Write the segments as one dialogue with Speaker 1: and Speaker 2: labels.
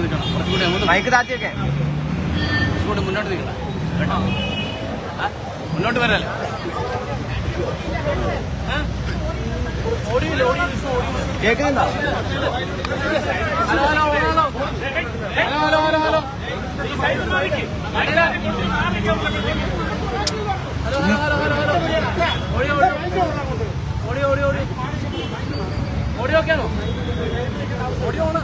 Speaker 1: മുന്നോട്ട് നിൽക്കണം കുറച്ചുകൂടി അങ്ങോട്ട്
Speaker 2: മൈക്ക് താത്തിയൊക്കെ.
Speaker 1: കുറച്ചുകൂടി മുന്നോട്ട് നിൽക്കണം. കേട്ടോ? മുന്നോട്ട് വരാല്ലേ
Speaker 2: കേൾക്കുന്നുണ്ടോ
Speaker 1: ഹലോ ഹലോ ഹലോ ഓടിയോ ഹലോ ഹലോ ഓടി ഓടി ഓടി ഓടി ഓടിയോ ഓടി ഓണ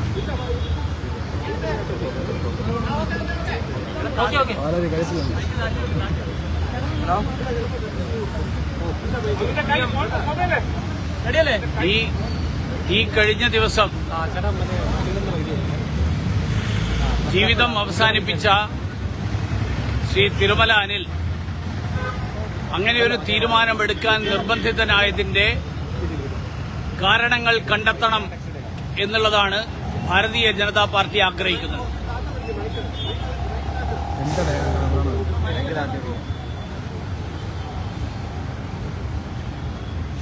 Speaker 1: ഓക്കെ റെഡിയല്ലേ ഈ ഈ കഴിഞ്ഞ ദിവസം ജീവിതം അവസാനിപ്പിച്ച ശ്രീ തിരുമല അനിൽ അങ്ങനെ ഒരു തീരുമാനമെടുക്കാൻ നിർബന്ധിതനായതിന്റെ കാരണങ്ങൾ കണ്ടെത്തണം എന്നുള്ളതാണ് ഭാരതീയ ജനതാ പാർട്ടി ആഗ്രഹിക്കുന്നത്.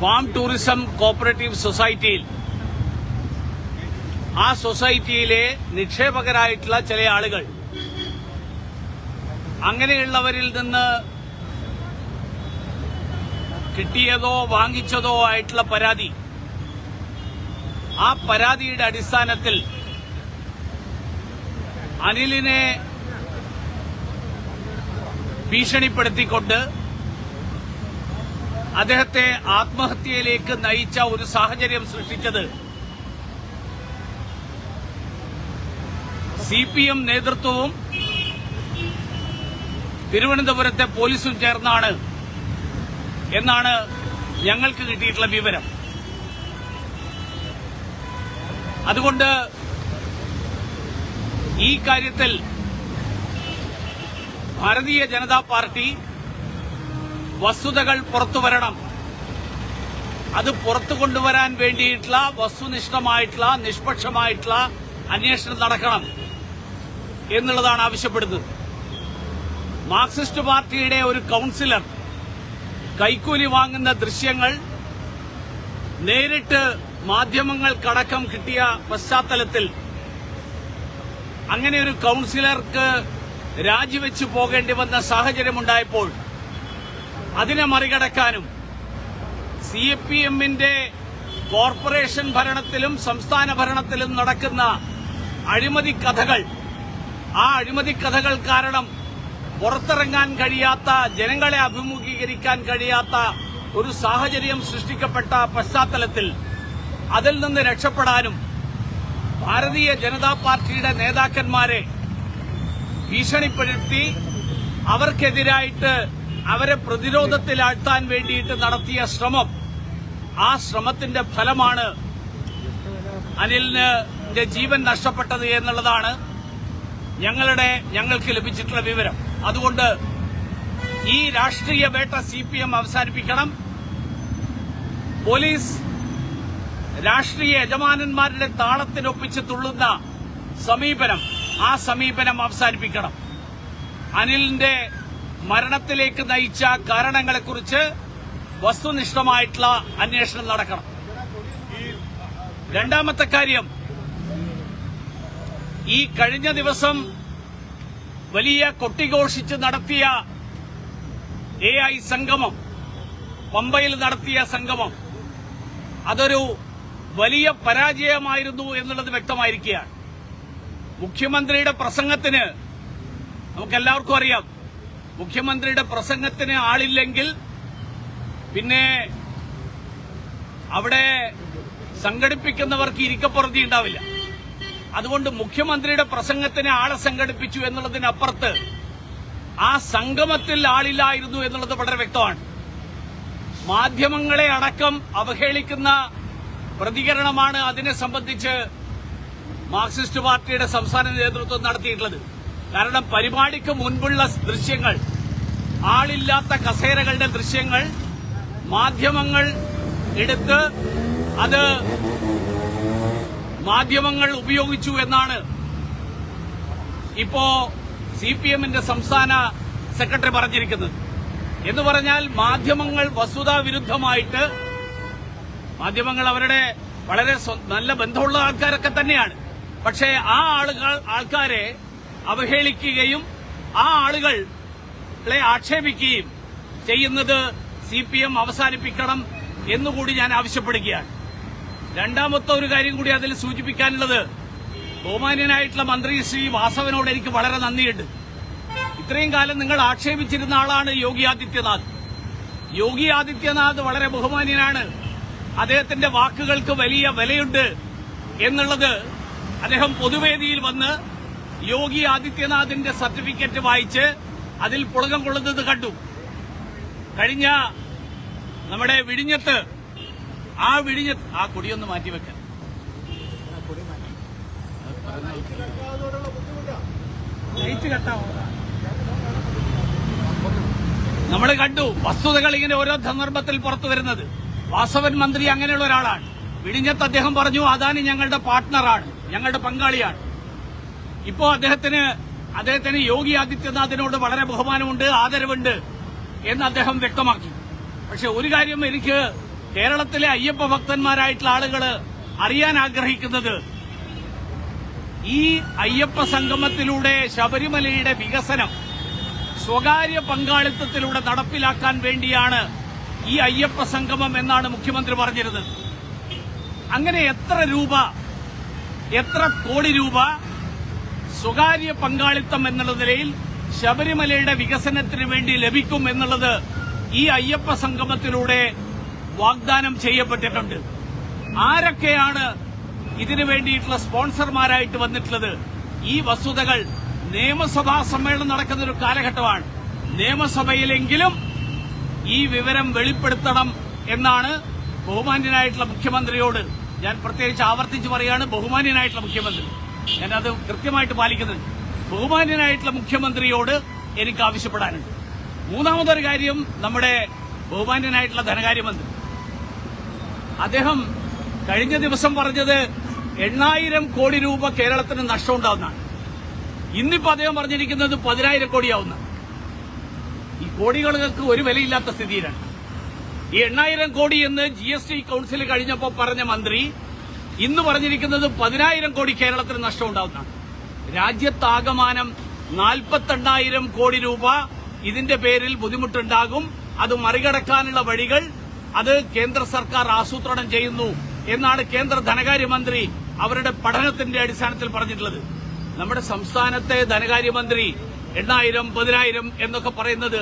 Speaker 1: ഫാം ടൂറിസം കോപ്പറേറ്റീവ് സൊസൈറ്റിയിൽ. ആ സൊസൈറ്റിയിലെ നിക്ഷേപകരായിട്ടുള്ള ചില ആളുകൾ. അങ്ങനെയുള്ളവരിൽ നിന്ന് കിട്ടിയതോ വാങ്ങിച്ചതോ ആയിട്ടുള്ള പരാതി. ആ പരാതിയുടെ അടിസ്ഥാനത്തിൽ അനിലിനെ ഭീഷണിപ്പെടുത്തിക്കൊണ്ട് അദ്ദേഹത്തെ ആത്മഹത്യയിലേക്ക് നയിച്ച ഒരു സാഹചര്യം സൃഷ്ടിച്ചത് സി പി എം നേതൃത്വവും തിരുവനന്തപുരത്തെ പോലീസും ചേർന്നാണ് എന്നാണ് ഞങ്ങൾക്ക് കിട്ടിയിട്ടുള്ള വിവരം. അതുകൊണ്ട് ഈ കാര്യത്തിൽ ഭാരതീയ ജനതാ പാർട്ടി വസ്തുതകൾ പുറത്തുവരണം അത് പുറത്തു കൊണ്ടുവരാൻ വേണ്ടിയിട്ടുള്ള വസ്തുനിഷ്ഠമായിട്ടുള്ള നിഷ്പക്ഷമായിട്ടുള്ള അന്വേഷണം നടക്കണം എന്നുള്ളതാണ് ആവശ്യപ്പെടുന്നത്. മാർക്സിസ്റ്റ് പാർട്ടിയുടെ ഒരു കൌൺസിലർ കൈക്കൂലി വാങ്ങുന്ന ദൃശ്യങ്ങൾ നേരിട്ട് മാധ്യമങ്ങൾക്കടക്കം കിട്ടിയ പശ്ചാത്തലത്തിൽ അങ്ങനെ ഒരു കൌൺസിലർക്ക് രാജിവെച്ചു പോകേണ്ടി വന്ന സാഹചര്യമുണ്ടായപ്പോൾ അതിനെ മറികടക്കാനും സി പി എമ്മിന്റെ കോർപ്പറേഷൻ ഭരണത്തിലും സംസ്ഥാന ഭരണത്തിലും നടക്കുന്ന അഴിമതി കഥകൾ ആ അഴിമതി കഥകൾ കാരണം പുറത്തിറങ്ങാൻ കഴിയാത്ത ജനങ്ങളെ അഭിമുഖീകരിക്കാൻ കഴിയാത്ത ഒരു സാഹചര്യം സൃഷ്ടിക്കപ്പെട്ട പശ്ചാത്തലത്തിൽ അതിൽ നിന്ന് രക്ഷപ്പെടാനും ഭാരതീയ ജനതാ പാർട്ടിയുടെ നേതാക്കന്മാരെ ഭീഷണിപ്പെടുത്തി അവർക്കെതിരായിട്ട് അവരെ പ്രതിരോധത്തിലാഴ്ത്താൻ വേണ്ടിയിട്ട് നടത്തിയ ശ്രമം ആ ശ്രമത്തിന്റെ ഫലമാണ് അനിലിന് ജീവൻ നഷ്ടപ്പെട്ടത് എന്നുള്ളതാണ് ഞങ്ങളുടെ ഞങ്ങൾക്ക് ലഭിച്ചിട്ടുള്ള വിവരം. അതുകൊണ്ട് ഈ രാഷ്ട്രീയ വേട്ട സി പി എം അവസാനിപ്പിക്കണം. പോലീസ് രാഷ്ട്രീയ യജമാനന്മാരുടെ താളത്തിനൊപ്പിച്ച് തുള്ളുന്ന സമീപനം ആ സമീപനം അവസാനിപ്പിക്കണം. അനിലിന്റെ മരണത്തിലേക്ക് നയിച്ച കാരണങ്ങളെക്കുറിച്ച് വസ്തുനിഷ്ഠമായിട്ടുള്ള അന്വേഷണം നടക്കണം. രണ്ടാമത്തെ കാര്യം ഈ കഴിഞ്ഞ ദിവസം വലിയ കൊട്ടിഘോഷിച്ച് നടത്തിയ എ ഐ സംഗമം പമ്പയിൽ നടത്തിയ സംഗമം അതൊരു വലിയ പരാജയമായിരുന്നു എന്നുള്ളത് വ്യക്തമായിരിക്കുകയാണ്. മുഖ്യമന്ത്രിയുടെ പ്രസംഗത്തിന് നമുക്കെല്ലാവർക്കും അറിയാം. മുഖ്യമന്ത്രിയുടെ പ്രസംഗത്തിന് ആളില്ലെങ്കിൽ പിന്നെ അവിടെ സംഘടിപ്പിക്കുന്നവർക്ക് ഇരിക്കപ്പുറത്തി ഉണ്ടാവില്ല. അതുകൊണ്ട് മുഖ്യമന്ത്രിയുടെ പ്രസംഗത്തിന് ആളെ സംഘടിപ്പിച്ചു എന്നുള്ളതിനപ്പുറത്ത് ആ സംഗമത്തിൽ ആളില്ലായിരുന്നു എന്നുള്ളത് വളരെ വ്യക്തമാണ്. മാധ്യമങ്ങളെ അടക്കം അവഹേളിക്കുന്ന പ്രതികരണമാണ് അതിനെ സംബന്ധിച്ച് മാർക്സിസ്റ്റ് പാർട്ടിയുടെ സംസ്ഥാന നേതൃത്വം നടത്തിയിട്ടുള്ളത്. കാരണം പരിപാടിക്ക് മുൻപുള്ള ദൃശ്യങ്ങൾ ആളില്ലാത്ത കസേരകളുടെ ദൃശ്യങ്ങൾ മാധ്യമങ്ങൾ എടുത്ത് അത് മാധ്യമങ്ങൾ ഉപയോഗിച്ചു എന്നാണ് ഇപ്പോ സി പി എമ്മിന്റെ സംസ്ഥാന സെക്രട്ടറി പറഞ്ഞിരിക്കുന്നത്. എന്ന് പറഞ്ഞാൽ മാധ്യമങ്ങൾ വസ്തുതാ വിരുദ്ധമായിട്ട് മാധ്യമങ്ങൾ അവരുടെ വളരെ നല്ല ബന്ധമുള്ള ആൾക്കാരൊക്കെ തന്നെയാണ്. പക്ഷേ ആ ആളുകൾ ആൾക്കാരെ അവഹേളിക്കുകയും ആ ആളുകളെ ആക്ഷേപിക്കുകയും ചെയ്യുന്നത് സി പി എം അവസാനിപ്പിക്കണം എന്നുകൂടി ഞാൻ ആവശ്യപ്പെടുകയാണ്. രണ്ടാമത്തെ ഒരു കാര്യം കൂടി അതിൽ സൂചിപ്പിക്കാനുള്ളത് ബഹുമാന്യനായിട്ടുള്ള മന്ത്രി ശ്രീ വാസവനോട് എനിക്ക് വളരെ നന്ദിയുണ്ട്. ഇത്രയും കാലം നിങ്ങൾ ആക്ഷേപിച്ചിരുന്ന ആളാണ് യോഗി ആദിത്യനാഥ്. യോഗി ആദിത്യനാഥ് വളരെ ബഹുമാന്യനാണ്. അദ്ദേഹത്തിന്റെ വാക്കുകൾക്ക് വലിയ വിലയുണ്ട് എന്നുള്ളത് അദ്ദേഹം പൊതുവേദിയിൽ വന്ന് യോഗി ആദിത്യനാഥിന്റെ സർട്ടിഫിക്കറ്റ് വായിച്ച് അതിൽ പുളകം കൊള്ളുന്നത് കണ്ടു. കഴിഞ്ഞ നമ്മുടെ വിഴിഞ്ഞത്ത് ആ വിഴിഞ്ഞത്ത് ആ കൊടിയൊന്ന് കട്ടാവോ? നമ്മൾ കണ്ടു വസ്തുതകൾ ഇങ്ങനെ ഓരോ സന്ദർഭത്തിൽ പുറത്തു വരുന്നത്. വാസവൻ മന്ത്രി അങ്ങനെയുള്ള ഒരാളാണ്. വിഴിഞ്ഞത്ത് അദ്ദേഹം പറഞ്ഞു അദാനി ഞങ്ങളുടെ പാർട്ട്ണറാണ് ഞങ്ങളുടെ പങ്കാളിയാണ്. ഇപ്പോ അദ്ദേഹത്തിന് അദ്ദേഹത്തിന് യോഗി ആദിത്യനാഥിനോട് വളരെ ബഹുമാനമുണ്ട് ആദരവുണ്ട് എന്ന് അദ്ദേഹം വ്യക്തമാക്കി. പക്ഷെ ഒരു കാര്യം എനിക്ക് കേരളത്തിലെ അയ്യപ്പ ഭക്തന്മാരായിട്ടുള്ള ആളുകൾ അറിയാൻ ആഗ്രഹിക്കുന്നത് ഈ അയ്യപ്പ സംഗമത്തിലൂടെ ശബരിമലയുടെ വികസനം സ്വകാര്യ പങ്കാളിത്തത്തിലൂടെ നടപ്പിലാക്കാൻ വേണ്ടിയാണ് ഈ അയ്യപ്പ സംഗമം എന്നാണ് മുഖ്യമന്ത്രി പറഞ്ഞിരുന്നത്. അങ്ങനെ എത്ര രൂപ എത്ര കോടി രൂപ സ്വകാര്യ പങ്കാളിത്തം എന്നുള്ള നിലയിൽ ശബരിമലയുടെ വികസനത്തിന് വേണ്ടി ലഭിക്കും എന്നുള്ളത് ഈ അയ്യപ്പ സംഗമത്തിലൂടെ വാഗ്ദാനം ചെയ്യപ്പെട്ടിട്ടുണ്ട്. ആരൊക്കെയാണ് ഇതിനു വേണ്ടിയിട്ടുള്ള സ്പോൺസർമാരായിട്ട് വന്നിട്ടുള്ളത്? ഈ വസ്തുതകൾ നിയമസഭാ സമ്മേളനം നടക്കുന്ന ഒരു കാലഘട്ടമാണ്. നിയമസഭയിലെങ്കിലും ഈ വിവരം വെളിപ്പെടുത്തണം എന്നാണ് ബഹുമാന്യനായിട്ടുള്ള മുഖ്യമന്ത്രിയോട് ഞാൻ പ്രത്യേകിച്ച് ആവർത്തിച്ച് പറയാണ് ബഹുമാന്യനായിട്ടുള്ള മുഖ്യമന്ത്രി. ഞാനത് കൃത്യമായിട്ട് പാലിക്കുന്നുണ്ട് ബഹുമാന്യനായിട്ടുള്ള മുഖ്യമന്ത്രിയോട് എനിക്ക് ആവശ്യപ്പെടാനുണ്ട്. മൂന്നാമതൊരു കാര്യം നമ്മുടെ ബഹുമാന്യനായിട്ടുള്ള ധനകാര്യമന്ത്രി. അദ്ദേഹം കഴിഞ്ഞ ദിവസം പറഞ്ഞത് എണ്ണായിരം കോടി രൂപ കേരളത്തിന് നഷ്ടമുണ്ടാവുന്നതാണ്. ഇന്നിപ്പോൾ അദ്ദേഹം പറഞ്ഞിരിക്കുന്നത് പതിനായിരം കോടിയാവുന്ന ഈ കോടികൾക്ക് ഒരു വിലയില്ലാത്ത സ്ഥിതിയിലാണ്. ഈ എണ്ണായിരം കോടി എന്ന് ജി എസ് ടി കൌൺസിൽ കഴിഞ്ഞപ്പോൾ പറഞ്ഞ മന്ത്രി ഇന്ന് പറഞ്ഞിരിക്കുന്നത് പതിനായിരം കോടി കേരളത്തിന് നഷ്ടമുണ്ടാവുന്നതാണ്. രാജ്യത്താകമാനം നാൽപ്പത്തെണ്ണായിരം കോടി രൂപ ഇതിന്റെ പേരിൽ ബുദ്ധിമുട്ടുണ്ടാകും. അത് മറികടക്കാനുള്ള വഴികൾ അത് കേന്ദ്ര സർക്കാർ ആസൂത്രണം ചെയ്യുന്നു എന്നാണ് കേന്ദ്ര ധനകാര്യമന്ത്രി അവരുടെ പഠനത്തിന്റെ അടിസ്ഥാനത്തിൽ പറഞ്ഞിട്ടുള്ളത്. നമ്മുടെ സംസ്ഥാനത്തെ ധനകാര്യമന്ത്രി എണ്ണായിരം പതിനായിരം എന്നൊക്കെ പറയുന്നത്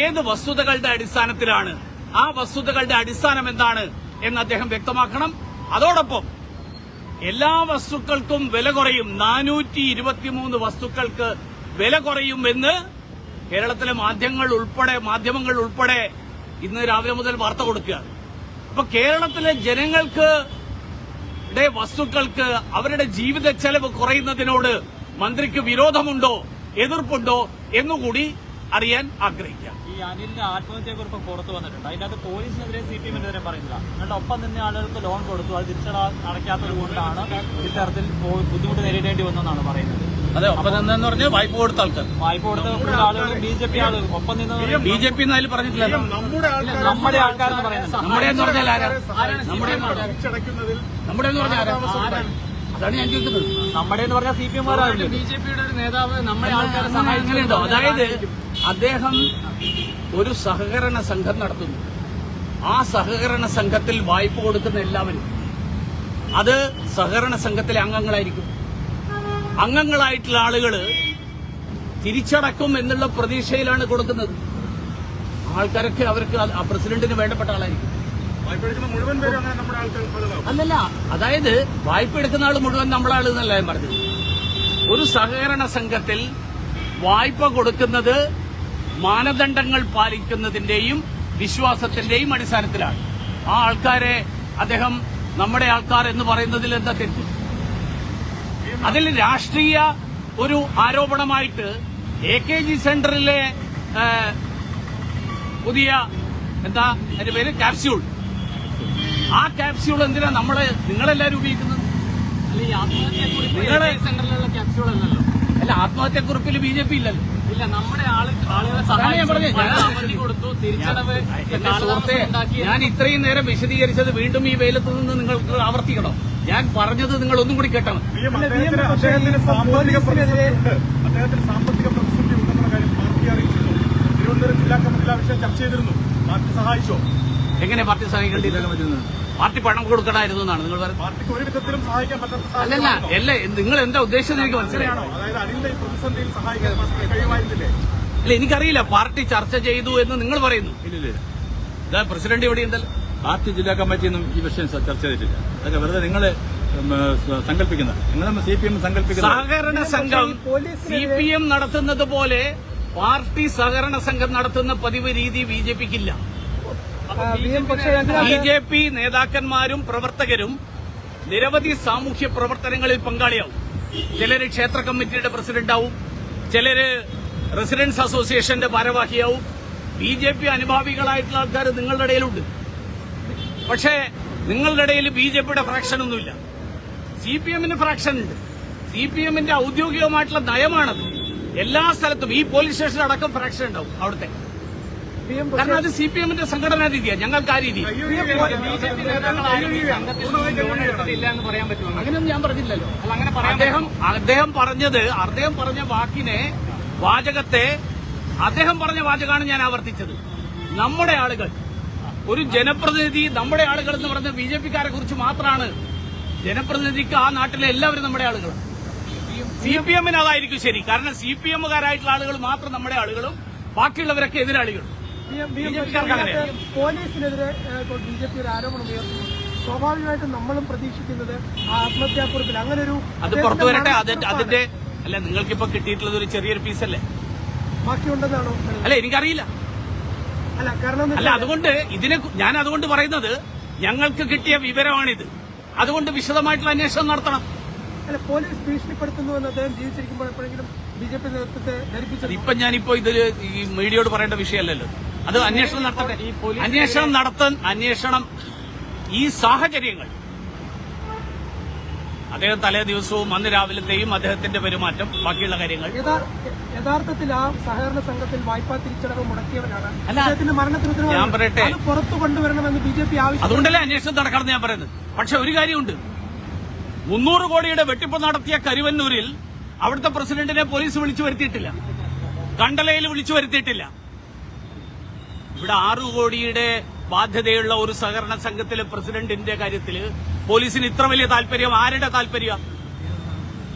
Speaker 1: ഏത് വസ്തുതകളുടെ അടിസ്ഥാനത്തിലാണ്? ആ വസ്തുതകളുടെ അടിസ്ഥാനം എന്താണ് എന്ന് അദ്ദേഹം വ്യക്തമാക്കണം. അതോടൊപ്പം എല്ലാ വസ്തുക്കൾക്കും വില കുറയും. നാനൂറ്റി ഇരുപത്തിമൂന്ന് വസ്തുക്കൾക്ക് വില കുറയും എന്ന് കേരളത്തിലെ മാധ്യമങ്ങൾ ഉൾപ്പെടെ മാധ്യമങ്ങൾ ഉൾപ്പെടെ ഇന്ന് രാവിലെ മുതൽ വാർത്ത കൊടുക്കുകയാണ്. അപ്പൊ കേരളത്തിലെ ജനങ്ങൾക്ക് വസ്തുക്കൾക്ക് അവരുടെ ജീവിത ചെലവ് കുറയുന്നതിനോട് മന്ത്രിക്ക് വിരോധമുണ്ടോ? എതിർപ്പുണ്ടോ എന്നുകൂടി അറിയാൻ ആഗ്രഹിക്കാം.
Speaker 3: ഈ അനിലിന്റെ ആത്മഹത്യയെക്കുറിപ്പ് പുറത്തു വന്നിട്ടുണ്ട്. അതിന്റെ അകത്ത് പോലീസിനെതിരെ സി പി എമ്മിനെതിരെ പറയുന്നില്ല. എന്നിട്ട് ഒപ്പം നിന്ന ആളുകൾക്ക് ലോൺ കൊടുത്തു. അത് തിരിച്ചട അടയ്ക്കാത്തത് കൊണ്ടാണ് ഇത്തരത്തിൽ ബുദ്ധിമുട്ട് നേരിടേണ്ടി വന്നതെന്നാണ് പറയുന്നത്.
Speaker 1: അതെ ഒപ്പം നിന്നെന്ന് പറഞ്ഞാൽ വായ്പ കൊടുത്ത ആൾക്കാർ.
Speaker 3: വായ്പ കൊടുത്ത ആളുകൾ ബി ജെ പി ആളുകൾ. ഒപ്പം നിന്ന്
Speaker 1: ബി ജെ പി എന്നാലും പറഞ്ഞിട്ടില്ല
Speaker 3: നമ്മുടെ ആൾക്കാരെന്ന് പറയുന്നത്.
Speaker 1: നമ്മുടെ എന്ന് പറഞ്ഞാൽ ആരാ? നമ്മുടെ നമ്മുടെ എന്ന് പറഞ്ഞാൽ ആരാ അതാണ് ഞാൻ ചോദിക്കുന്നത്
Speaker 3: നമ്മുടെ എന്ന് പറഞ്ഞാൽ C P M
Speaker 2: B J പിയുടെ ഒരു നേതാവ് നമ്മുടെ ആൾക്കാരെ
Speaker 1: സഹായിക്കുന്നുണ്ടോ? അതായത് അദ്ദേഹം ഒരു സഹകരണ സംഘം നടത്തുന്നു. ആ സഹകരണ സംഘത്തിൽ വായ്പ കൊടുക്കുന്ന എല്ലാവരും അത് സഹകരണ സംഘത്തിലെ അംഗങ്ങളായിരിക്കും. അംഗങ്ങളായിട്ടുള്ള ആളുകൾ തിരിച്ചടക്കും എന്നുള്ള പ്രതീക്ഷയിലാണ് കൊടുക്കുന്നത്. ആൾക്കാരൊക്കെ അവർക്ക് പ്രസിഡന്റിന് വേണ്ടപ്പെട്ട ആളായിരിക്കും. അല്ലല്ല അതായത് വായ്പ എടുക്കുന്ന ആൾ മുഴുവൻ നമ്മളാൾ എന്നല്ല ഞാൻ പറഞ്ഞത്. ഒരു സഹകരണ സംഘത്തിൽ വായ്പ കൊടുക്കുന്നത് മാനദണ്ഡങ്ങൾ പാലിക്കുന്നതിന്റെയും വിശ്വാസത്തിന്റെയും അടിസ്ഥാനത്തിലാണ്. ആ ആൾക്കാരെ അദ്ദേഹം നമ്മുടെ ആൾക്കാർ എന്ന് പറയുന്നതിൽ എന്താ തെറ്റ്? അതിൽ രാഷ്ട്രീയ ഒരു ആരോപണമായിട്ട് എ കെ ജി സെന്ററിലെ പുതിയ എന്താ അതിന്റെ പേര്? ക്യാപ്സ്യൂൾ. ആ ക്യാപ്സ്യൂൾ എന്തിനാ നമ്മളെ നിങ്ങളെല്ലാരും ഉപയോഗിക്കുന്നത്? കുറിപ്പിൽ
Speaker 2: സെന്ററിലുള്ള ക്യാപ്സ്യൂൾ അല്ലല്ലോ
Speaker 1: അല്ല ആത്മഹത്യക്കുറിപ്പിൽ ബി ജെ പി ഇല്ലല്ലോ
Speaker 2: ഇല്ല നമ്മുടെ
Speaker 1: ഞാൻ ഇത്രയും നേരം വിശദീകരിച്ചത് വീണ്ടും ഈ വെയിലത്ത് നിന്ന് നിങ്ങൾക്ക് ആവർത്തിക്കണം? ഞാൻ പറഞ്ഞത് നിങ്ങൾ ഒന്നും കൂടി കേട്ടണം.
Speaker 4: അദ്ദേഹത്തിന് സാമ്പത്തിക പ്രതിസന്ധി കാര്യം പാർട്ടി അറിയിച്ചിരുന്നു. തിരുവനന്തപുരം ജില്ലാ കമ്മിറ്റിയിൽ ആ വിഷയം ചർച്ച ചെയ്തിരുന്നു. പാർട്ടി സഹായിച്ചോ?
Speaker 1: എങ്ങനെ പാർട്ടി സഹായിക്കേണ്ടിയിരുന്നു പാർട്ടി പണം കൊടുക്കണമായിരുന്നു എന്നാണ്. നിങ്ങൾ പറയുന്നത് അല്ലല്ല? അല്ല നിങ്ങൾ എന്താ ഉദ്ദേശിച്ചത് എനിക്ക് മനസ്സിലായി. അല്ല എനിക്കറിയില്ല പാർട്ടി ചർച്ച ചെയ്തു എന്ന് നിങ്ങൾ പറയുന്നു. ഇതാ പ്രസിഡന്റ് ഇവിടെ ഉണ്ടല്ലോ.
Speaker 5: പാർട്ടി ജില്ലാ കമ്മിറ്റിയൊന്നും ഈ വിഷയം ചർച്ച ചെയ്തിട്ടില്ല. അതൊക്കെ വെറുതെ നിങ്ങൾ സങ്കല്പിക്കുന്ന നിങ്ങൾ സി പി എം സങ്കല്പിക്കുന്ന
Speaker 1: സഹകരണ സംഘം സി പി എം നടത്തുന്നത് പോലെ പാർട്ടി സഹകരണ സംഘം നടത്തുന്ന പതിവ് രീതി ബി ജെ പിക്കില്ല ബി ജെ പി നേതാക്കന്മാരും പ്രവർത്തകരും നിരവധി സാമൂഹ്യ പ്രവർത്തനങ്ങളിൽ പങ്കാളിയാവും. ചിലര് ക്ഷേത്ര കമ്മിറ്റിയുടെ പ്രസിഡന്റാവും ചിലര് റെസിഡൻസ് അസോസിയേഷന്റെ ഭാരവാഹിയാവും. ബി ജെ പി അനുഭാവികളായിട്ടുള്ള ആൾക്കാർ നിങ്ങളുടെ ഇടയിലുണ്ട്. പക്ഷേ നിങ്ങളുടെ ഇടയിൽ ബി ജെ പിയുടെ ഫ്രാക്ഷൻ ഒന്നുമില്ല. സി പി എമ്മിന് ഫ്രാക്ഷൻ ഉണ്ട്. സി പി എമ്മിന്റെ ഔദ്യോഗികമായിട്ടുള്ള നയമാണത്. എല്ലാ സ്ഥലത്തും ഈ പോലീസ് സ്റ്റേഷൻ അടക്കം ഫ്രാക്ഷൻ ഉണ്ടാവും അവിടുത്തെ. കാരണം അത് സി പി എമ്മിന്റെ സംഘടനാ രീതിയാണ് ഞങ്ങൾക്ക് ആ രീതി അങ്ങനെയൊന്നും ഞാൻ പറഞ്ഞില്ലല്ലോ
Speaker 2: അല്ല അങ്ങനെ
Speaker 1: അദ്ദേഹം അദ്ദേഹം പറഞ്ഞത് അദ്ദേഹം പറഞ്ഞ വാക്കിനെ വാചകത്തെ അദ്ദേഹം പറഞ്ഞ വാചകമാണ് ഞാൻ ആവർത്തിച്ചത് നമ്മുടെ ആളുകൾ ഒരു ജനപ്രതിനിധി നമ്മുടെ ആളുകൾ എന്ന് പറഞ്ഞ ബി ജെ പിക്കാരെ കുറിച്ച് മാത്രമാണ് ജനപ്രതിനിധിക്ക് ആ നാട്ടിലെ എല്ലാവരും നമ്മുടെ ആളുകൾ സി പി എമ്മിന് അതായിരിക്കും ശരി കാരണം സി പി എമ്മുകാരായിട്ടുള്ള ആളുകൾ മാത്രം നമ്മുടെ ആളുകളും ബാക്കിയുള്ളവരൊക്കെ എതിരാളികളും.
Speaker 6: പോലീസിനെതിരെ ബി ജെ പി ഒരു ആരോപണം ഉയർത്തുന്നു. സ്വാഭാവികമായിട്ടും നമ്മളും പ്രതീക്ഷിക്കുന്നത് ആ ആത്മഹത്യാക്കുറിപ്പിൽ. അങ്ങനെ ഒരു
Speaker 1: അത് പുറത്തു വരട്ടെ. അതിന്റെ അല്ല നിങ്ങൾക്കിപ്പോ കിട്ടിയിട്ടുള്ളത് ഒരു ചെറിയൊരു പീസ് അല്ലേ?
Speaker 6: ബാക്കിയുണ്ടെന്നാണോ
Speaker 1: അല്ല എനിക്കറിയില്ല.
Speaker 6: അല്ല കാരണം
Speaker 1: അല്ല അതുകൊണ്ട് ഇതിനെ ഞാൻ അതുകൊണ്ട് പറയുന്നത് ഞങ്ങൾക്ക് കിട്ടിയ വിവരമാണിത്. അതുകൊണ്ട് വിശദമായിട്ടുള്ള അന്വേഷണം നടത്തണം.
Speaker 6: അല്ല പോലീസ് ഭീഷണിപ്പെടുത്തുന്നു എന്ന് അദ്ദേഹം ജീവിച്ചിരിക്കുമ്പോൾ എപ്പോഴെങ്കിലും ബി ജെ പി നേതൃത്വത്തെ ധരിപ്പിച്ചത്
Speaker 1: ഇപ്പൊ ഞാനിപ്പോ ഇതിൽ ഈ മീഡിയയോട് പറയേണ്ട വിഷയമല്ലല്ലോ. അത് അന്വേഷണം നടത്തട്ടെ. അന്വേഷണം നടത്താൻ അന്വേഷണം ഈ സാഹചര്യങ്ങൾ. അദ്ദേഹം തലേ ദിവസവും അന്ന് രാവിലത്തെയും അദ്ദേഹത്തിന്റെ പെരുമാറ്റം ബാക്കിയുള്ള കാര്യങ്ങൾ.
Speaker 6: യഥാ- യഥാർത്ഥത്തിൽ ആ സഹകരണ സംഘത്തിൽ വായ്പാ തിരിച്ചടവ് മുടക്കിയവരാണ്. അദ്ദേഹത്തിന്റെ മരണത്തിന്.
Speaker 1: ഞാൻ പറയട്ടെ.
Speaker 6: പുറത്തു കൊണ്ടുവരണമെന്ന് ബി ജെ പി ആവശ്യം
Speaker 1: അതുകൊണ്ടല്ലേ അന്വേഷണം നടക്കണമെന്ന് ഞാൻ പറയുന്നത്. പക്ഷെ ഒരു കാര്യമുണ്ട്. മുന്നൂറ് കോടിയുടെ വെട്ടിപ്പ് നടത്തിയ കരുവന്നൂരിൽ അവിടുത്തെ പ്രസിഡന്റിനെ പോലീസ് വിളിച്ചു വരുത്തിയിട്ടില്ല. കണ്ടലയിൽ വിളിച്ചു വരുത്തിയിട്ടില്ല. ഇവിടെ ആറു കോടിയുടെ ബാധ്യതയുള്ള ഒരു സഹകരണ സംഘത്തിലെ പ്രസിഡന്റിന്റെ കാര്യത്തിൽ പോലീസിന് ഇത്ര വലിയ താല്പര്യം ആരുടെ താല്പര്യം?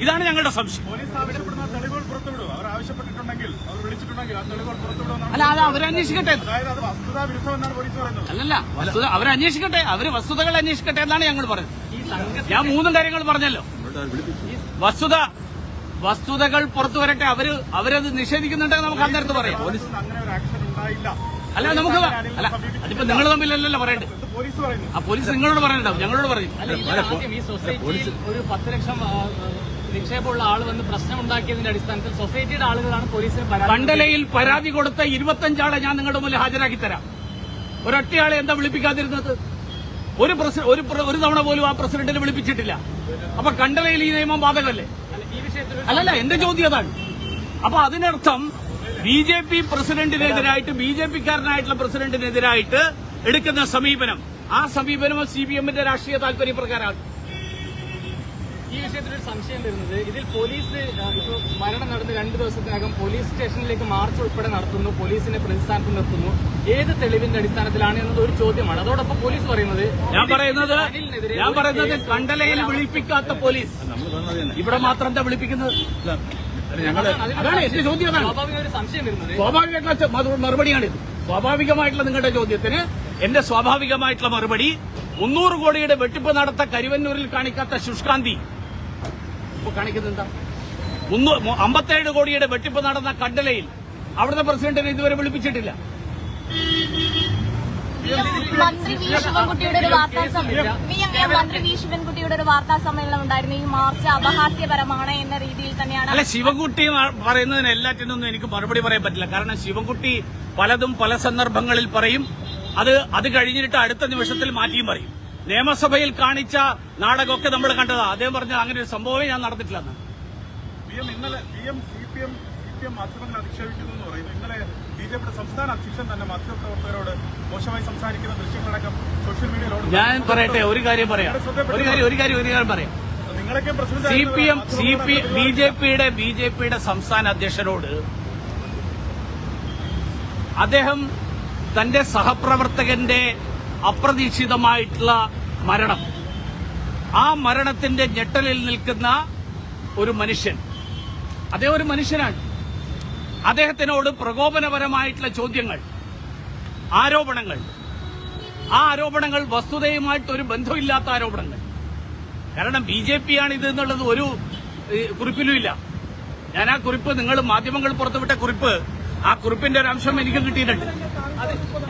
Speaker 1: ഇതാണ് ഞങ്ങളുടെ സംശയം.
Speaker 4: പോലീസ് ആവശ്യപ്പെടുന്ന തെളിവുകൾ പുറത്തുവിടും. അവർ ആവശ്യപ്പെട്ടിട്ടുണ്ടെങ്കിൽ അവർ വിളിച്ചിട്ടുണ്ടെങ്കിൽ ആ തെളിവുകൾ പുറത്തുവിടുമെന്നാണ്
Speaker 1: അല്ല അത് അവരന്വേഷിക്കട്ടെ അല്ലല്ല വസ്തുത അവരന്വേഷിക്കട്ടെ അവർ വസ്തുതകൾ അന്വേഷിക്കട്ടെ എന്നാണ് ഞങ്ങൾ പറയുന്നത്. ഞാൻ മൂന്നും കാര്യങ്ങൾ പറഞ്ഞല്ലോ. വസ്തുത വസ്തുതകൾ പുറത്തു വരട്ടെ അവർ അവരത് നിഷേധിക്കുന്നുണ്ടെങ്കിൽ നമുക്ക് അന്നേരത്ത് പറയാം. അല്ല നമുക്ക് അല്ല. അതിപ്പോ നിങ്ങൾ തമ്മിലല്ലല്ലോ
Speaker 4: പറയണ്ടേ. പോലീസ് പറയുന്നു
Speaker 1: ആ പോലീസ് നിങ്ങളോട് പറയണ്ടാവും ഞങ്ങളോട് പറയും.
Speaker 2: ഒരു പത്ത് ലക്ഷം നിക്ഷേപമുള്ള ആൾ വന്ന് പ്രശ്നം ഉണ്ടാക്കിയതിന്റെ അടിസ്ഥാനത്തിൽ സൊസൈറ്റിയുടെ ആളുകളാണ് പോലീസിന് പരാതി
Speaker 1: കണ്ടലയിൽ പരാതി കൊടുത്ത ഇരുപത്തഞ്ചാളെ ഞാൻ നിങ്ങളുടെ മുന്നിൽ ഹാജരാക്കി തരാം. ഒരൊറ്റയാളെ എന്താ വിളിപ്പിക്കാതിരുന്നത്? ഒരു ഒരു ഒരു തവണ പോലും ആ പ്രസിഡന്റിനെ വിളിപ്പിച്ചിട്ടില്ല. അപ്പൊ കണ്ടലയിൽ ഈ നിയമം ബാധകമല്ലേ? അല്ലല്ല എന്റെ ചോദ്യം അതാണ്. അപ്പൊ അതിനർത്ഥം ബി ജെ പി പ്രസിഡന്റിനെതിരായിട്ട് ബി ജെ പിക്കാരനായിട്ടുള്ള പ്രസിഡന്റിനെതിരായിട്ട് എടുക്കുന്ന സമീപനം. ആ സമീപനം സി പി എമ്മിന്റെ രാഷ്ട്രീയ താല്പര്യ പ്രകാരമാണ്
Speaker 2: ഈ വിഷയത്തിൽ ഒരു സംശയം വരുന്നത്. ഇതിൽ പോലീസ് ഇപ്പോൾ മരണം നടന്ന് രണ്ട് ദിവസത്തിനകം പോലീസ് സ്റ്റേഷനിലേക്ക് മാർച്ച് ഉൾപ്പെടെ നടത്തുന്നു പോലീസിനെ പ്രതിസ്ഥാനത്ത് നിർത്തുന്നു. ഏത് തെളിവിന്റെ അടിസ്ഥാനത്തിലാണ് എന്നത് ഒരു ചോദ്യമാണ്. അതോടൊപ്പം പോലീസ് പറയുന്നത്
Speaker 1: ഞാൻ പറയുന്നത് ഞാൻ പറയുന്നത് കണ്ടലയിൽ വിളിപ്പിക്കാത്ത പോലീസ്. ഇവിടെ മാത്രം എന്താ വിളിപ്പിക്കുന്നത്? അതാണ് എന്റെ ചോദ്യം അതാണ്. സ്വാഭാവികമായിട്ടുള്ള മറുപടിയാണ് മറു- സ്വാഭാവികമായിട്ടുള്ള നിങ്ങളുടെ ചോദ്യത്തിന് എന്റെ സ്വാഭാവികമായിട്ടുള്ള മറുപടി മുന്നൂറ് കോടിയുടെ വെട്ടിപ്പ് നടത്ത കരുവന്നൂരിൽ കാണിക്കാത്ത ശുഷ്കാന്തി. ഇപ്പൊ അമ്പത്തേഴ് കോടിയുടെ വെട്ടിപ്പ് നടന്ന കണ്ടലയിൽ അവിടുത്തെ പ്രസിഡന്റിനെ ഇതുവരെ വിളിപ്പിച്ചിട്ടില്ല.
Speaker 7: മന്ത്രി വി ശിവൻകുട്ടിയുടെ ഒരു വാർത്താ സമ്മേളനം. മന്ത്രി വി. ശിവൻകുട്ടിയുടെ ഒരു വാർത്താ സമ്മേളനം ഉണ്ടായിരുന്നു. ഈ മാർച്ച് അപഹാസ്യപരമാണ് എന്ന രീതിയിൽ തന്നെയാണ്
Speaker 1: അല്ല ശിവൻകുട്ടി പറയുന്നതിന് എല്ലാറ്റിനൊന്നും എനിക്ക് മറുപടി പറയാൻ പറ്റില്ല. കാരണം ശിവൻകുട്ടി പലതും പല സന്ദർഭങ്ങളിൽ പറയും. അത് അത് കഴിഞ്ഞിട്ട് അടുത്ത നിമിഷത്തിൽ മാറ്റിയും പറയും. നിയമസഭയിൽ കാണിച്ച നാടകമൊക്കെ നമ്മൾ കണ്ടതാ. അദ്ദേഹം പറഞ്ഞ അങ്ങനെ ഒരു സംഭവമേ ഞാൻ നടന്നിട്ടില്ലെന്ന്
Speaker 4: പി എം ഇന്നലെ P M C P M C P M മാധ്യമങ്ങൾ അധിക്ഷേപിക്കുന്നു പറയുന്നു. ഇന്നലെ ബി ജെ പിയുടെ സംസ്ഥാന അധ്യക്ഷൻ തന്നെ മാധ്യമപ്രവർത്തകരോട് മോശമായി സംസാരിക്കുന്ന ദൃശ്യങ്ങളടക്കം സോഷ്യൽ മീഡിയയിലോട്
Speaker 1: ഞാൻ പറയട്ടെ ഒരു കാര്യം പറയാം. ഒരു കാര്യം ഒരു കാര്യം ഒരു കാര്യം പറയാം.
Speaker 4: നിങ്ങളൊക്കെ president
Speaker 1: C P M. C P B J പിയുടെ ബി ജെ പിയുടെ സംസ്ഥാന അധ്യക്ഷനോട് അദ്ദേഹം തന്റെ സഹപ്രവർത്തകന്റെ അപ്രതീക്ഷിതമായിട്ടുള്ള മരണം. ആ മരണത്തിന്റെ ഞെട്ടലിൽ നിൽക്കുന്ന ഒരു മനുഷ്യൻ. അതേ ഒരു മനുഷ്യനാണ്. അദ്ദേഹത്തിനോട് പ്രകോപനപരമായിട്ടുള്ള ചോദ്യങ്ങൾ ആരോപണങ്ങൾ. ആ ആരോപണങ്ങൾ വസ്തുതയുമായിട്ട് ഒരു ബന്ധമില്ലാത്ത ആരോപണങ്ങൾ. കാരണം ബി ജെ പി ആണ് ഇത് എന്നുള്ളത് ഒരു കുറിപ്പിലുമില്ല. ഞാൻ ആ കുറിപ്പ് നിങ്ങൾ മാധ്യമങ്ങൾ പുറത്തുവിട്ട കുറിപ്പ് ആ കുറിപ്പിന്റെ ഒരു അംശം എനിക്ക് കിട്ടിയിട്ടുണ്ട്.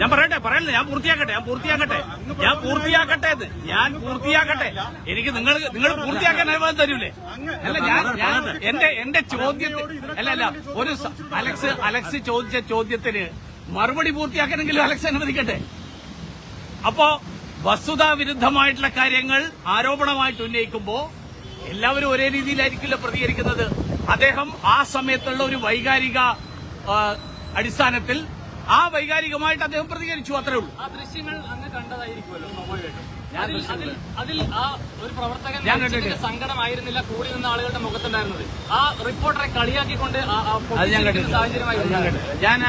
Speaker 1: ഞാൻ പറയട്ടെ പറയല്ലേ? ഞാൻ പൂർത്തിയാക്കട്ടെ ഞാൻ പൂർത്തിയാക്കട്ടെ. ഞാൻ പൂർത്തിയാക്കട്ടെ എന്ന് ഞാൻ പൂർത്തിയാക്കട്ടെ. എനിക്ക് നിങ്ങൾ നിങ്ങൾ പൂർത്തിയാക്കാൻ അനുവാദം തരൂലേ? അല്ല ഞാൻ ഞാൻ എന്റെ എന്റെ ചോദ്യത്തിൽ അല്ല അല്ല ഒരു അലക്സ് അലക്സ് ചോദിച്ച ചോദ്യത്തിന് മറുപടി പൂർത്തിയാക്കണമെങ്കിലും അലക്സ് അനുവദിക്കട്ടെ. അപ്പോ വസ്തുതാ വിരുദ്ധമായിട്ടുള്ള കാര്യങ്ങൾ ആരോപണമായിട്ട് ഉന്നയിക്കുമ്പോ എല്ലാവരും ഒരേ രീതിയിലായിരിക്കില്ല പ്രതികരിക്കുന്നത്. അദ്ദേഹം ആ സമയത്തുള്ള ഒരു വൈകാരിക അടിസ്ഥാനത്തിൽ ആ വൈകാരികമായിട്ട് അദ്ദേഹം പ്രതികരിച്ചു അത്രേ ഉള്ളൂ.
Speaker 2: ആ ദൃശ്യങ്ങൾ അങ്ങ് കണ്ടതായിരിക്കുമല്ലോ സ്വാഭാവികമായിട്ടും. അതിൽ അതിൽ അതിൽ ആ ഒരു പ്രവർത്തകൻ സങ്കടമായിരുന്നില്ല കൂടി നിന്ന ആളുകളുടെ മുഖത്തുണ്ടായിരുന്നത്. ആ റിപ്പോർട്ടറെ കളിയാക്കിക്കൊണ്ട്
Speaker 1: അത് ഞാൻ കണ്ടിട്ടില്ല. ഞാൻ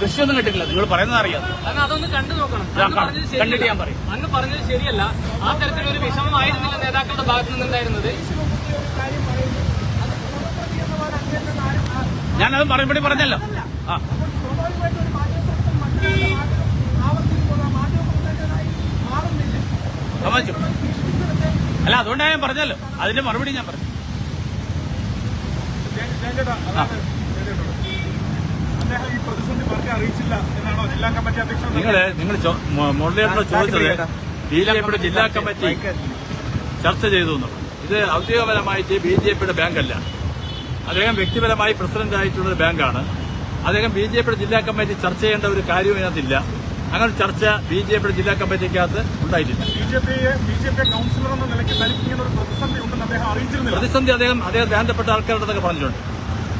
Speaker 1: ദൃശ്യമൊന്നും കണ്ടിട്ടില്ല. നിങ്ങൾ പറയുന്നത് അറിയാം.
Speaker 2: കാരണം അതൊന്ന് കണ്ടു നോക്കണം.
Speaker 1: കണ്ടിട്ട്
Speaker 2: ശരിയല്ല.
Speaker 1: ഞാൻ പറയും.
Speaker 2: അങ്ങ് പറഞ്ഞത് ശരിയല്ല. ആ തരത്തിലൊരു വിഷമമായിരുന്നില്ല നേതാക്കളുടെ ഭാഗത്തു നിന്നുണ്ടായിരുന്നത്
Speaker 1: ഞാനത് മറുപടി പറഞ്ഞല്ലോ. ആ. സമ്മതിച്ചു. അല്ല അതുകൊണ്ടാണ് ഞാൻ പറഞ്ഞല്ലോ. അതിന്റെ മറുപടി ഞാൻ പറഞ്ഞു.
Speaker 5: നിങ്ങൾ നിങ്ങൾ മുരളിയോട് ചോദിച്ചത് ബി ജെ പിയുടെ ജില്ലാ കമ്മിറ്റി ചർച്ച ചെയ്തു ഇത് ഔദ്യോഗികപരമായിട്ട് ബി ജെ പിയുടെ ബാങ്കല്ല. അദ്ദേഹം വ്യക്തിപരമായി പ്രസിഡന്റ് ആയിട്ടുള്ള ഒരു ബാങ്കാണ്. അദ്ദേഹം ബി ജെ പിയുടെ ജില്ലാ കമ്മിറ്റി ചർച്ച ചെയ്യേണ്ട ഒരു കാര്യവും ഇതിനകത്തില്ല. അങ്ങനെ ചർച്ച ബി ജെ പിയുടെ ജില്ലാ കമ്മിറ്റിക്കകത്ത് ഉണ്ടായിട്ടില്ല.
Speaker 4: ബി ജെ പിയെ ബി ജെ പി കൌൺസിലർ എന്ന നിലയ്ക്ക് തനിക്ക് ഒരു പ്രതിസന്ധി ഉണ്ടെന്ന് അദ്ദേഹം
Speaker 5: അദ്ദേഹം ബന്ധപ്പെട്ട ആൾക്കാരുടെ പറഞ്ഞിട്ടുണ്ട്.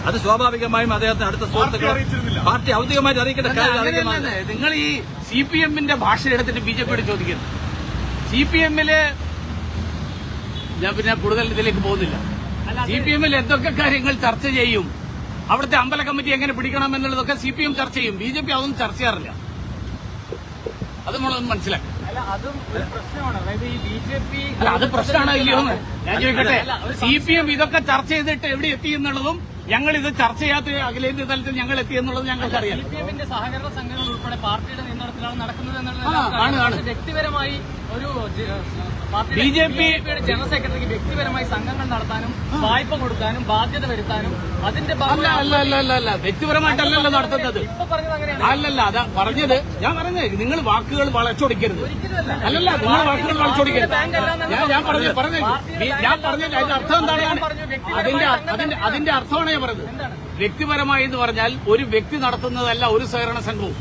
Speaker 5: അത് സ്വാഭാവികമായും അദ്ദേഹത്തിന് അടുത്ത സുഹൃത്തുക്കൾ
Speaker 4: അറിയിച്ചിരുന്നില്ല.
Speaker 5: പാർട്ടി ഔദ്യോഗികമായിട്ട് അറിയിക്കേണ്ട കാര്യം
Speaker 1: നിങ്ങൾ ഈ സി പി എമ്മിന്റെ ഭാഷ എടുത്തിട്ട് ബി ജെ പിയോട് ചോദിക്കുന്നു സി പി എമ്മിൽ ഞാൻ പിന്നെ കൂടുതൽ ഇതിലേക്ക് പോകുന്നില്ല. സി പി എമ്മിൽ എന്തൊക്കെ കാര്യങ്ങൾ ചർച്ച ചെയ്യും? അവിടുത്തെ അമ്പല കമ്മിറ്റി എങ്ങനെ പിടിക്കണം എന്നുള്ളതൊക്കെ സി പി എം ചർച്ച ചെയ്യും. ബി ജെ പി അതൊന്നും ചർച്ച ചെയ്യാറില്ല. അത് നമ്മളൊന്നും മനസ്സിലാക്കി
Speaker 2: അതും പ്രശ്നമാണ്.
Speaker 1: ഇല്ലയോ ഞാൻ ചോദിക്കട്ടെ? സി പി എം ഇതൊക്കെ ചർച്ച ചെയ്തിട്ട് എവിടെ എത്തി എന്നുള്ളതും ഞങ്ങൾ ഇത് ചർച്ച ചെയ്യാത്ത അഖിലേന്ത്യാ തലത്തിൽ ഞങ്ങൾ എത്തി എന്നുള്ളത് ഞങ്ങൾക്കറിയാം
Speaker 2: സഹകരണ സംഘങ്ങൾ ഉൾപ്പെടെ പാർട്ടിയുടെ നിയന്ത്രണത്തിലാണ് നടക്കുന്നത് എന്നുള്ളത് വ്യക്തിപരമായി ഒരു ജ-
Speaker 1: ജെ
Speaker 2: പി ജനറൽ സെക്രട്ടറിക്ക് വ്യക്തിപരമായി സംഘങ്ങൾ നടത്താനും വായ്പ കൊടുക്കാനും ബാധ്യത വരുത്താനും അതിന്റെ
Speaker 1: അല്ല അല്ല അല്ല അല്ല അല്ല വ്യക്തിപരമായിട്ടല്ലല്ലോ നടത്തുന്നത്.
Speaker 2: ഇപ്പൊ പറഞ്ഞത് അങ്ങനെയാണ്.
Speaker 1: അല്ലല്ല അതാ പറഞ്ഞത്. ഞാൻ പറഞ്ഞത് നിങ്ങൾ വാക്കുകൾ വളച്ചൊടിക്കരുത്. അല്ലല്ല നിങ്ങൾ വാക്കുകൾ വളച്ചൊടിക്കരുത്. ഞാൻ പറഞ്ഞു പറഞ്ഞു ഞാൻ പറഞ്ഞത് അതിന്റെ അർത്ഥം എന്താണ്? ഞാൻ അതിന്റെ അതിന്റെ അതിന്റെ അർത്ഥമാണ് ഞാൻ പറഞ്ഞത്. വ്യക്തിപരമായി എന്ന് പറഞ്ഞാൽ ഒരു വ്യക്തി നടത്തുന്നതല്ല ഒരു സഹകരണ സംഘവും.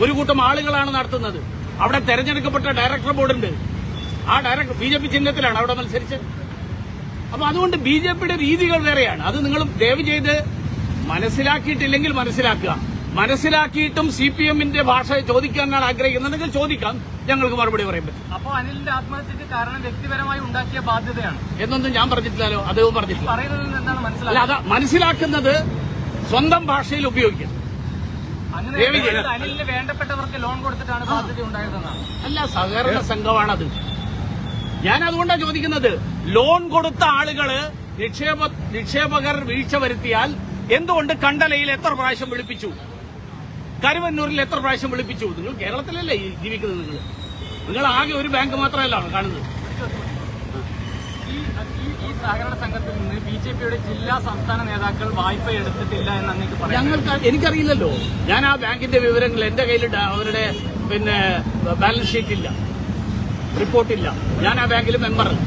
Speaker 1: ഒരു കൂട്ടം ആളുകളാണ് നടത്തുന്നത്. അവിടെ തെരഞ്ഞെടുക്കപ്പെട്ട ഡയറക്ടർ ബോർഡുണ്ട്. ആ ഡയറക്ടർ ബി ജെ പി ചിഹ്നത്തിലാണ് അവിടെ മത്സരിച്ചത്. അപ്പൊ അതുകൊണ്ട് ബി ജെ പിയുടെ രീതികൾ വേറെയാണ്. അത് നിങ്ങൾ ദയവ് ചെയ്ത് മനസ്സിലാക്കിയിട്ടില്ലെങ്കിൽ മനസ്സിലാക്കുക. മനസ്സിലാക്കിയിട്ടും സി പി എമ്മിന്റെ ഭാഷ ചോദിക്കാനാണ് ആഗ്രഹിക്കുന്നുണ്ടെങ്കിൽ ചോദിക്കാം. ഞങ്ങൾക്ക് മറുപടി പറയാൻ പറ്റും.
Speaker 2: അപ്പൊ അനിലിന്റെ ആത്മഹത്യക്ക് കാരണം വ്യക്തിപരമായി ഉണ്ടാക്കിയ ബാധ്യതയാണ്.
Speaker 1: എന്നൊന്നും ഞാൻ പറഞ്ഞിട്ടില്ലല്ലോ. അദ്ദേഹം പറഞ്ഞിട്ടില്ല.
Speaker 2: പറയുന്നതിൽ എന്താണ്
Speaker 1: അല്ല
Speaker 2: മനസ്സിലായത്
Speaker 1: അതാ മനസ്സിലാക്കുന്നത് സ്വന്തം ഭാഷയിൽ ഉപയോഗിക്കാം.
Speaker 2: അങ്ങനെ അനിലിന് വേണ്ടപ്പെട്ടവർക്ക് ലോൺ കൊടുത്തിട്ടാണ് ബാധ്യത ഉണ്ടായതെന്നാണ്.
Speaker 1: അല്ല സഹകരണ സംഘമാണത്. ഞാൻ അതുകൊണ്ടാണ് ചോദിക്കുന്നത് ലോൺ കൊടുത്ത ആളുകൾ നിക്ഷേപ നിക്ഷേപകർ വീഴ്ച വരുത്തിയാൽ എന്തുകൊണ്ട് കണ്ടലയിൽ എത്ര പ്രാവശ്യം വിളിപ്പിച്ചു? കരുവന്നൂരിൽ എത്ര പ്രാവശ്യം വിളിപ്പിച്ചു? നിങ്ങൾ കേരളത്തിലല്ലേ ജീവിക്കുന്നത് നിങ്ങൾ? നിങ്ങൾ ആകെ ഒരു ബാങ്ക് മാത്രമല്ല കാണുന്നത്.
Speaker 2: സഹകരണ സംഘത്തിൽ നിന്ന് ബി ജെ പിയുടെ ജില്ലാ സംസ്ഥാന നേതാക്കൾ വായ്പ എടുത്തിട്ടില്ല എന്ന് അങ്ങേക്ക് പറയാം
Speaker 1: ഞങ്ങൾക്ക് എനിക്കറിയില്ലല്ലോ. ഞാൻ ആ ബാങ്കിന്റെ വിവരങ്ങൾ എന്റെ കയ്യിൽ അവരുടെ പിന്നെ ബാലൻസ് ഷീറ്റ് ഇല്ല. റിപ്പോർട്ടില്ല. ഞാൻ ആ ബാങ്കിൽ മെമ്പറല്ല.